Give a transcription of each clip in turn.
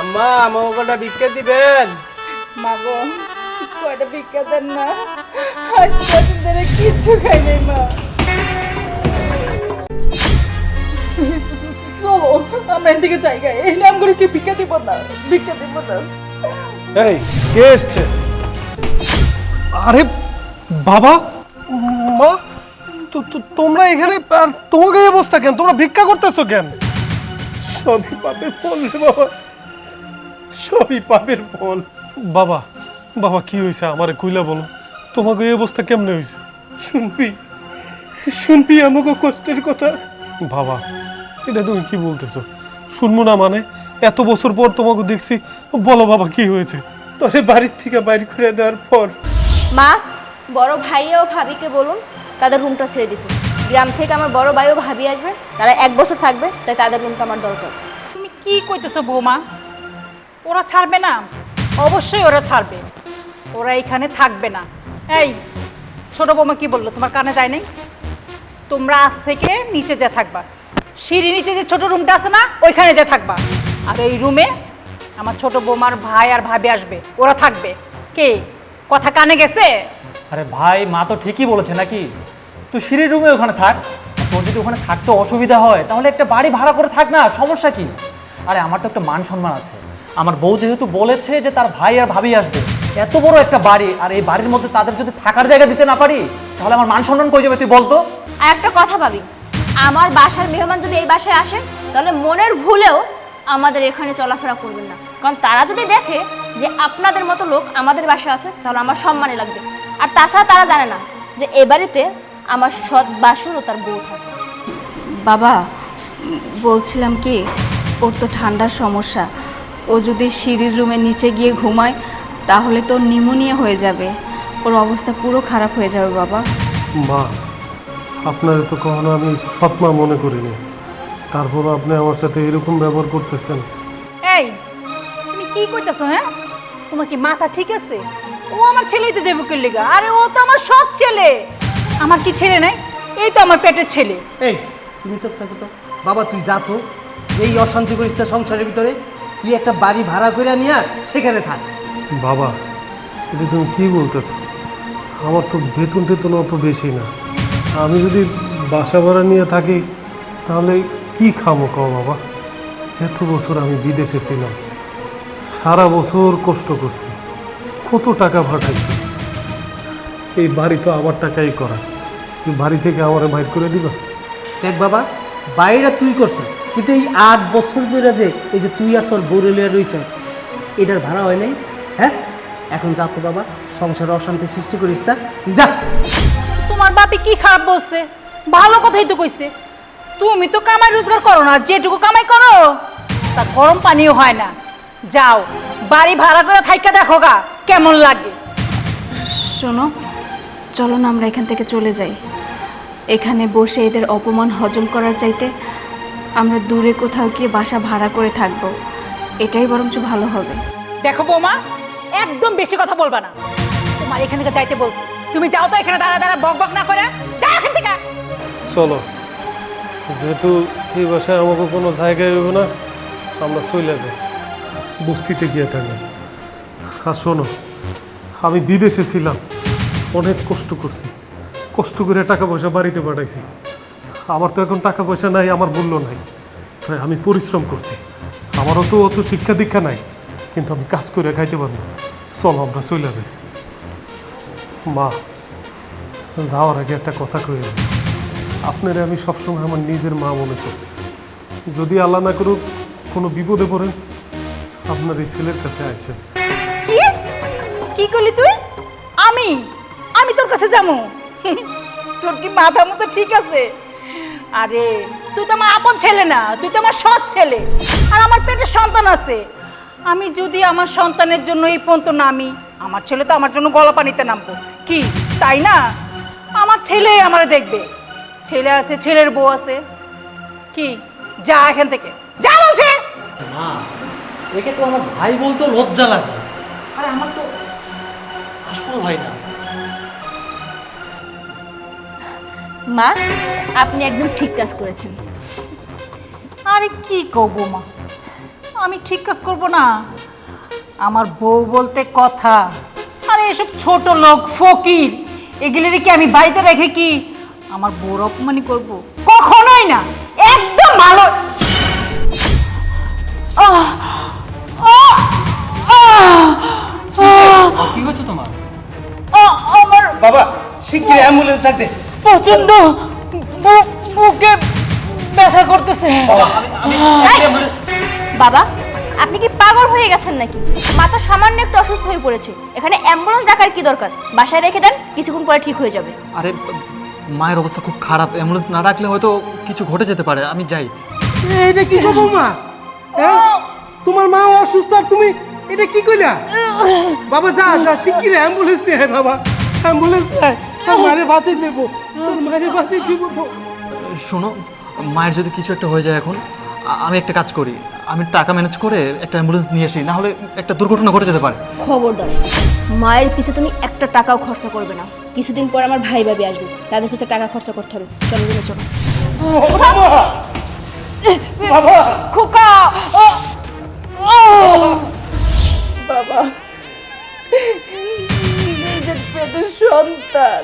আম্মা আমাকে কটা ভিক্ষা দিবেন? মাগো কয়টা ভিক্ষা দেন না? আজ কদিন ধরে কিচ্ছু খাই নাই মা। চলো আমরা এদিকে জায়গায় এই নাম করে কি ভিক্ষা দিব না? ভিক্ষা দিব না। এই কে এসছে? আরে বাবা! মা তোমরা এখানে আর তোমাকে এই অবস্থা কেন তোমরা ভিক্ষা করতেছো কেন? সবই ফল বাবা। সবই পাপের ফল। বাবা বাবা কি হয়েছে আমারে কইলা বলো। তোমাকে এই অবস্থা কেমনে হয়েছে শুনবি? তুই শুনবি আমাকে কষ্টের কথা? বাবা এটা তুমি কি বলতেছো? শুনব না মানে? এত বছর পর তোমাকে দেখছি বলো বাবা কি হয়েছে? তোরে বাড়ির থেকে বাইর করে দেওয়ার পর। মা বড় ভাইয়া ও ভাবিকে বলুন তাদের রুমটা ছেড়ে দিতে। গ্রাম থেকে আমার বড় ভাই ও ভাবি আসবে তারা এক বছর থাকবে তাই তাদের রুমটা আমার দরকার। তুমি কি কইতেছো বৌমা? ওরা ছাড়বে না? অবশ্যই ওরা ছাড়বে। ওরা এখানে থাকবে না। এই, ছোট বৌমা কি বলল? তোমার কানে যায় নাই তোমরা আজ থেকে নিচে যা থাকবা। সিঁড়ি নিচে যে ছোট রুমটা আছে না, ওইখানে যা থাকবা। আর এই রুমে আমার ছোট বৌমার ভাই আর ভাবি আসবে। ওরা থাকবে। কে? কথা কানে গেছে? আরে ভাই, মা তো ঠিকই বলেছে নাকি? তুই সিঁড়ির রুমে ওখানে থাক। তোর যদি ওখানে থাকতে অসুবিধা হয়, তাহলে একটা বাড়ি ভাড়া করে থাক না। সমস্যা কি? আরে আমার তো একটা মান সম্মান আছে। আমার বউ যেহেতু বলেছে যে তার ভাই আর ভাবি আসবে এত বড় একটা বাড়ি আর এই বাড়ির মধ্যে তাদের যদি থাকার জায়গা দিতে না পারি তাহলে আমার মান সম্মান কই যাবে তুই বলতো আর একটা কথা ভাবি আমার বাসার মেহমান যদি এই বাসায় আসে তাহলে মনের ভুলেও আমাদের এখানে চলাফেরা করবেন না। কারণ তারা যদি দেখে যে আপনাদের মতো লোক আমাদের বাসায় আছে তাহলে আমার সম্মানে লাগবে। আর তাছাড়া তারা জানে না যে এ বাড়িতে আমার সৎ বাসুর ও তার বউ থাকে। বাবা বলছিলাম কি ওর তো ঠান্ডার সমস্যা। ও যদি সিঁড়ির রুমে নিচে গিয়ে ঘুমায় তাহলে তো নিমোনিয়া হয়ে যাবে। ওর অবস্থা পুরো খারাপ হয়ে যাবে বাবা। মা আপনার তো কখনো আমি সৎমা মনে করিনি। তারপর আপনি আমার সাথে এরকম ব্যবহার করতেছেন। এই তুমি কি কইতেছো হ্যাঁ? তোমার কি মাথা ঠিক আছে? ও আমার ছেলেই তো যাবে কিল্লিগা আরে ও তো আমার সৎ ছেলে। আমার কি ছেলে নাই? এই তো আমার পেটের ছেলে। এই তুমি চুপ থাকো তো। বাবা তুই যা তো। এই অশান্তি করিস সংসারের ভিতরে। তুই একটা বাড়ি ভাড়া করে নিয়ে সেখানে থাক। বাবা এটা তুমি কি বলতেছো? আমার তো বেতন টেতন অত বেশি না। আমি যদি বাসা ভাড়া নিয়ে থাকি তাহলে কি খাব কও বাবা? এত বছর আমি বিদেশে ছিলাম। সারা বছর কষ্ট করছি। কত টাকা পাঠাইছি? এই বাড়ি তো আমার টাকাই করা। এই বাড়ি থেকে আমার বাইর করে দিবা? দেখ বাবা বাইরে তুই করছিস। কিন্তু এই আট বছর ধরে যে এই যে তুই আর তোর বৌরলিয়া রয়েছিস এটার ভাড়া হয় নাই হ্যাঁ? এখন যা তো বাবা সংসারে অশান্তি সৃষ্টি করিস তা তুই যা। তোমার বাপি কি খারাপ বলছে? ভালো কথাই তো কইছে। তুমি তো কামাই রোজগার করো না যেটুকু কামাই করো তা গরম পানিও হয় না। যাও বাড়ি ভাড়া করে থাইকা দেখো গা কেমন লাগে। শোনো চলো না আমরা এখান থেকে চলে যাই। এখানে বসে এদের অপমান হজম করার চাইতে আমরা দূরে কোথাও গিয়ে বাসা ভাড়া করে থাকব। এটাই বরঞ্চ ভালো হবে। দেখো বৌমা একদম বেশি কথা বলবা না। তোমার এখান থেকে যাইতে বলছি। তুমি যাও তো এখানে দাঁড়া দাঁড়া বক বক না করে। যাও এখান থেকে। চলো। যেহেতু এই বাসায় আমাকে কোনো জায়গায় হইব না আমরা চলে যাই। বস্তিতে গিয়ে থাকি আর শোনো আমি বিদেশে ছিলাম। অনেক কষ্ট করছি। কষ্ট করে টাকা পয়সা বাড়িতে পাঠাইছি। আমার তো এখন টাকা পয়সা নাই, আমার মূল্য নাই। তাই আমি পরিশ্রম করছি। আমারও তো অত শিক্ষা দীক্ষা নাই, কিন্তু আমি কাজ করে খাইতে পারব। চলো, আমরা চলে যাই। মা, যাওয়ার আগে একটা কথা কই। আপনারে আমি সবসময় আমার নিজের মা মনে করি। যদি আল্লাহ না করুক, কোনো বিপদে পড়েন, আপনার এই ছেলের কাছে আসেন কি? কি করলি তুই? আমি? আমি তোর কাছে যাব? তোর কি মাথা মতো ঠিক আছে? আরে তুই তো আমার আপন ছেলে না তুই তো আমার সৎ ছেলে। আর আমার পেটে সন্তান আছে। আমি যদি আমার সন্তানের জন্য এই পর্যন্ত নামি আমার ছেলে তো আমার জন্য গলা পানিতে নামবো কি তাই না? আমার ছেলে আমার দেখবে। ছেলে আছে ছেলের বউ আছে। কি যা এখান থেকে। যা বলছে! মা একে তো আমার ভাই বলতে লজ্জা লাগে। আরে আমার তো আসল ভাই না। মা আপনি একদম ঠিক কাজ করেছেন আরে কি কব মা আমি ঠিক কাজ করব না আমার বউ বলতে কথা আরে এসব ছোট লোক ফকির এগুলির কি আমি বাড়িতে রেখে কি আমার বউর অপমানই করব কখনোই না একদম ভালো আহ! আহ! আহ! আহ! কি হচ্ছে তোমার আহ! আমার বাবা শিগগির অ্যাম্বুলেন্স ডাকতে প্রচণ্ড বুক ব্যথা করতেছে। বাবা আপনি কি পাগল হয়ে গেছেন নাকি? মা তো সামান্য একটু অসুস্থ হয়ে পড়েছে। এখানে অ্যাম্বুলেন্স ডাকার কি দরকার? বাসায় রেখে দেন কিছুক্ষণ পরে ঠিক হয়ে যাবে। আরে মায়ের অবস্থা খুব খারাপ। অ্যাম্বুলেন্স না ডাকলে হয়তো কিছু ঘটে যেতে পারে। আমি যাই। এটা কি গো মা? হ্যাঁ? তোমার মা অসুস্থ আর তুমি এটা কি কইলা? বাবা যা যা শিগগির অ্যাম্বুলেন্স নিয়ে আয় বাবা। অ্যাম্বুলেন্স আয়। তোর মারে বাঁচাই দেবো। তোর শোনো মায়ের যদি কিছু একটা হয়ে যায় এখন আমি একটা কাজ করি। আমি টাকা ম্যানেজ করে একটা অ্যাম্বুলেন্স নিয়ে আসি না হলে একটা দুর্ঘটনা ঘটে যেতে পারে। খবরদার মায়ের পিছে তুমি একটা টাকাও খরচা করবে না। কিছুদিন পর আমার ভাই ভাবি আসবে তাদের পিছে টাকা খরচা করতে হবে। চলো চলো চলো। বাবা! খোকা! বাবা! নিজের পেটের সন্তান।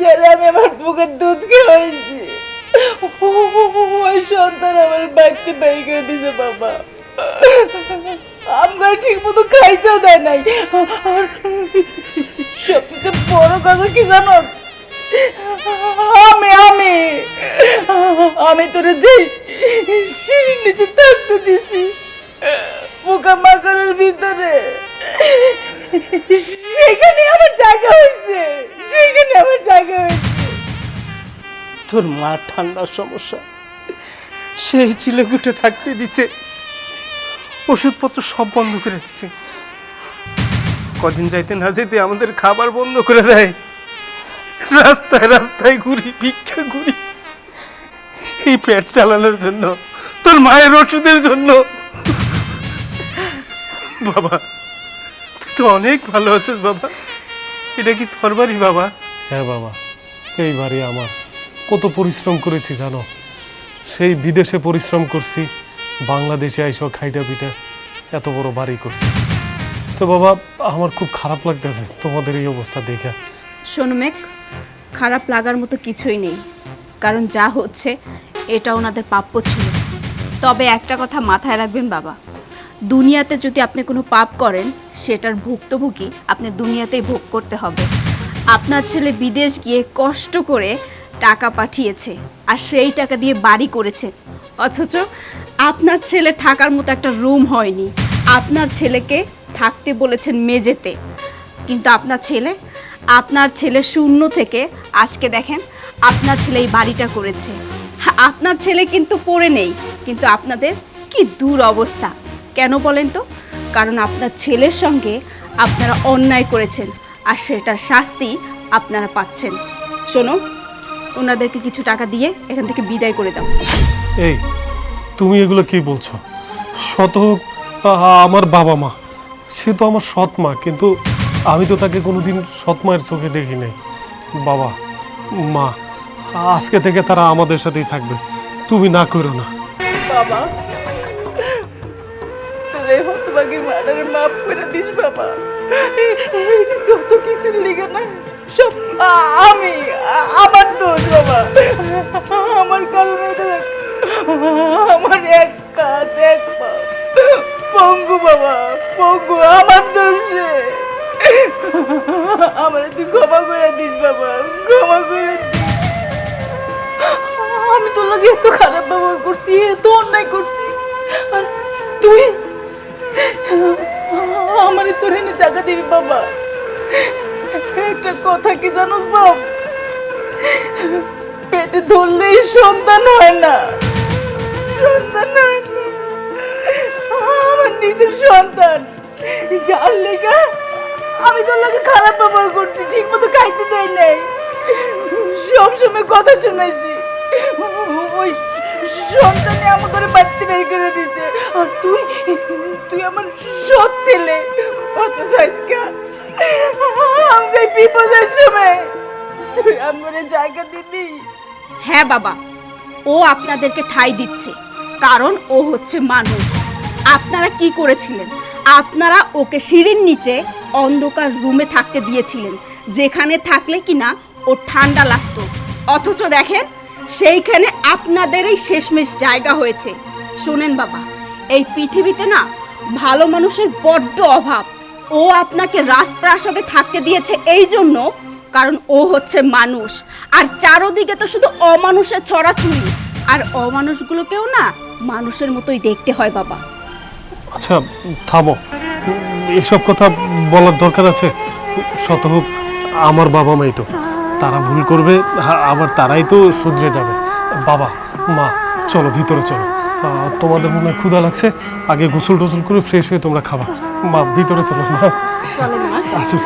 যারা আমি আমার বুকের দুধ খেয়েছি ওই সন্তান আমার বাড়িতে বাড়ি করে দিছে বাবা। আমরা ঠিক মতো খাইতেও দেয় নাই। আর সবচেয়ে বড় কথা কি জানো? আমি আমি আমি তোরে যে সিঁড়ির নিচে থাকতে দিছি পোকা মাকড়ের ভিতরে সেখানে আমার জায়গা হয়েছে। সেখানে আমার জায়গা হয়েছে। তোর মা ঠান্ডার সমস্যা। সেই চিলেকুটে থাকতে দিছে। ওষুধপত্র সব বন্ধ করে দিছে। কদিন যাইতে না যেতে আমাদের খাবার বন্ধ করে দেয়। রাস্তায় রাস্তায় ঘুরি, ভিক্ষা ঘুরি এই পেট চালানোর জন্য, তোর মায়ের ওষুধের জন্য। বাবা, তুই তো অনেক ভালো আছিস বাবা। এটা কি তোর বাড়ি বাবা? হ্যাঁ বাবা। এই বাড়ি আমার। কত পরিশ্রম করেছি জানো? সেই বিদেশে পরিশ্রম করছি বাংলাদেশে আইসো খাইটা পিঠা এত বড় বাড়ি করছি। তো বাবা আমার খুব খারাপ লাগতেছে তোমাদের এই অবস্থা দেখে। শোনো মেঘ খারাপ লাগার মতো কিছুই নেই। কারণ যা হচ্ছে এটা ওনাদের প্রাপ্য ছিল। তবে একটা কথা মাথায় রাখবেন বাবা। দুনিয়াতে যদি আপনি কোনো পাপ করেন, সেটার ভুক্তভোগী আপনি দুনিয়াতেই ভোগ করতে হবে। আপনার ছেলে বিদেশ গিয়ে কষ্ট করে টাকা পাঠিয়েছে আর সেই টাকা দিয়ে বাড়ি করেছে। অথচ আপনার ছেলে থাকার মতো একটা রুম হয়নি। আপনার ছেলেকে থাকতে বলেছেন মেজেতে কিন্তু আপনার ছেলে আপনার ছেলে শূন্য থেকে, আজকে দেখেন, আপনার ছেলে এই বাড়িটা করেছে। আপনার ছেলে কিন্তু পড়ে নেই, কিন্তু আপনাদের কি দূর অবস্থা কেন বলেন তো? কারণ আপনার ছেলের সঙ্গে আপনারা অন্যায় করেছেন আর সেটার শাস্তি আপনারা পাচ্ছেন। শোনো ওনাদেরকে কিছু টাকা দিয়ে এখান থেকে বিদায় করে দাও। এই তুমি এগুলো কি বলছো? শত হোক আমার বাবা মা। সে তো আমার সৎ মা কিন্তু আমি তো তাকে কোনোদিন সৎ মায়ের চোখে দেখি নাই। বাবা মা আজকে থেকে তারা আমাদের সাথেই থাকবে। তুমি না করো না। বাবা এই হতভাগী মানের মাফ করে দিস বাবা। এই- যে যত কিছুর লিগে না, সব আমি, আমার দোষ বাবা। আমার কারণে আমার এক কাজ এক পা। পঙ্গু বাবা, পঙ্গু, আমার দোষে। আমার তুই ক্ষমা করে দিস বাবা, ক্ষমা করে দিস। আমি তোর লাগে এত খারাপ ব্যবহার সন্তান হয় না। সন্তান হয় না। আমার নিজের সন্তান। যার লেগা আমি তোর লাগে খারাপ ব্যবহার করছি, ঠিক মতো খাইতে দেয় নাই। সবসময় কথা শোনাইছি। ওই সন্তানে আমার করে বাড়তে বের করে দিচ্ছে আর তুই তুই আমার সৎ ছেলে। অত আজকে আমাকে বিপদের সময়। তুই আমার জায়গা দিবি। হ্যাঁ বাবা। ও আপনাদেরকে ঠাই দিচ্ছে, কারণ ও হচ্ছে মানুষ। আপনারা কি করেছিলেন? আপনারা ওকে সিঁড়ির নিচে অন্ধকার রুমে থাকতে দিয়েছিলেন, যেখানে থাকলে কি না ও ঠান্ডা লাগতো। অথচ দেখেন, সেইখানে আপনাদেরই শেষমেশ জায়গা হয়েছে। শোনেন বাবা, এই পৃথিবীতে না ভালো মানুষের বড্ড অভাব। ও আপনাকে রাজপ্রাসাদে থাকতে দিয়েছে এই জন্য, কারণ ও হচ্ছে মানুষ। আর চারোদিকে তো শুধু অমানুষের ছড়াছড়ি। আর অমানুষগুলোকেও না মানুষের মতোই দেখতে হয় বাবা। আচ্ছা থামো। এসব কথা বলার দরকার আছে। শত হোক আমার বাবা মাই তো। তারা ভুল করবে আবার তারাই তো শুধরে যাবে। বাবা মা চলো ভিতরে চলো। তোমাদের মনে হয় ক্ষুধা লাগছে? আগে গোসল টোসল করে ফ্রেশ হয়ে তোমরা খাবা। মা ভিতরে চলো মা। চলেন মা। আসো